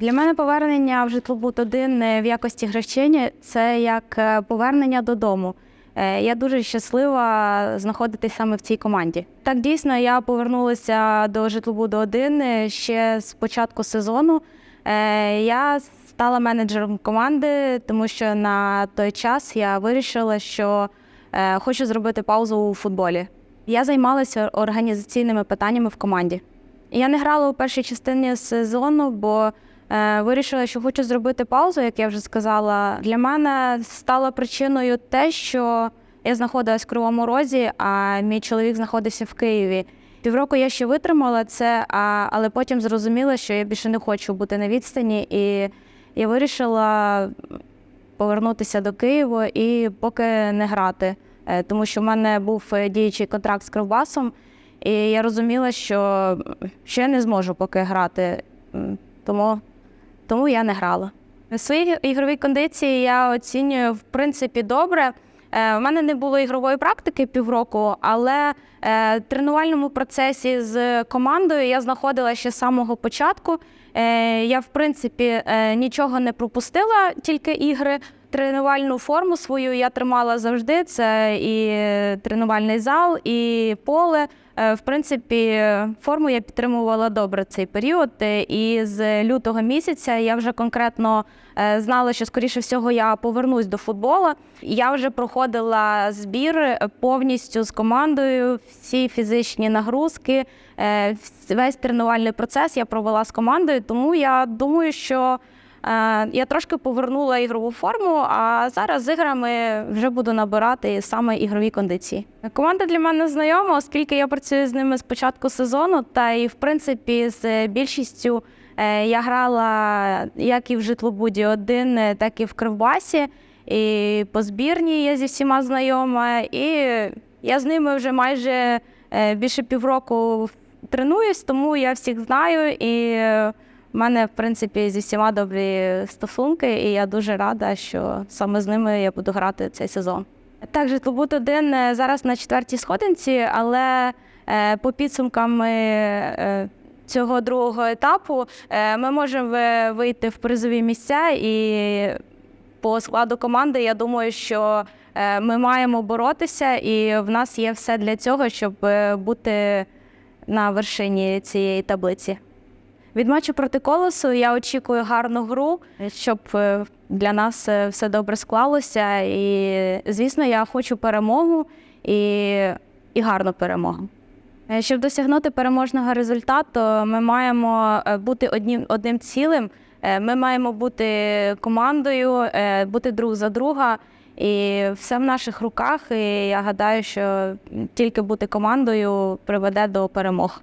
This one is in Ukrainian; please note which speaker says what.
Speaker 1: Для мене повернення в житлобут 1 в якості гравчині це як е, повернення додому. Е, Я дуже щаслива знаходитись саме в цій команді. Так дійсно я повернулася до житлобуду 1 ще з початку сезону. Е, Я стала менеджером команди, тому що на той час я вирішила, що е, хочу зробити паузу у футболі. Я займалася організаційними питаннями в команді. Я не грала у першій частині сезону, бо е, вирішила, що хочу зробити паузу, як я вже сказала. Для мене стало причиною те, що я знаходилась в Кривому Розі, а мій чоловік знаходився в Києві. Півроку я ще витримала це, а, але потім зрозуміла, що я більше не хочу бути на відстані, і я вирішила повернутися до Києва і поки не грати, Е, тому що в мене був е, діючий контракт з Кривбасом, і я розуміла, що, я не зможу поки грати, тому, тому я не грала. Свої ігрові кондиції я оцінюю в принципі добре. Е, У мене не було ігрової практики півроку, але е, в тренувальному процесі з командою я знаходила ще з самого початку. Е, Я, в принципі, е, нічого не пропустила, тільки ігри. Тренувальну форму свою я тримала завжди. Це і тренувальний зал, і поле. Е, В принципі, форму я підтримувала добре цей період. І з лютого місяця я вже конкретно знала, що скоріше всього я повернусь до футболу. Я вже проходила збір повністю з командою, всі фізичні нагрузки, весь тренувальний процес я провела з командою. Тому я думаю, що е, я трошки повернула ігрову форму, а зараз з іграми вже буду набирати саме ігрові кондиції. Команда для мене знайома, оскільки я працюю з ними з початку сезону, та і в принципі з більшістю е, я грала як і в житлобуді один, е, так і в Кривбасі. І по збірній я зі всіма знайома, і я з ними вже майже е, більше півроку тренуюсь, тому я всіх знаю. І в мене, в принципі, зі всіма добрі стосунки, і я дуже рада, що саме з ними я буду грати цей сезон. Так, житлобут один е, зараз на четвертій сходинці, але е, по підсумкам е, цього другого етапу ми можемо вийти в призові місця і по складу команди, я думаю, що ми маємо боротися, і в нас є все для цього, щоб бути на вершині цієї таблиці. Від матчу проти колосу я очікую гарну гру, щоб е, для нас е, все добре склалося. І, звісно, я хочу перемогу і, і гарну перемогу. Е, Щоб досягнути переможного результату, ми маємо бути одним, одним цілим. Ми маємо бути командою, бути друг за друга. І все в наших руках. І я гадаю, що тільки бути командою приведе до перемог.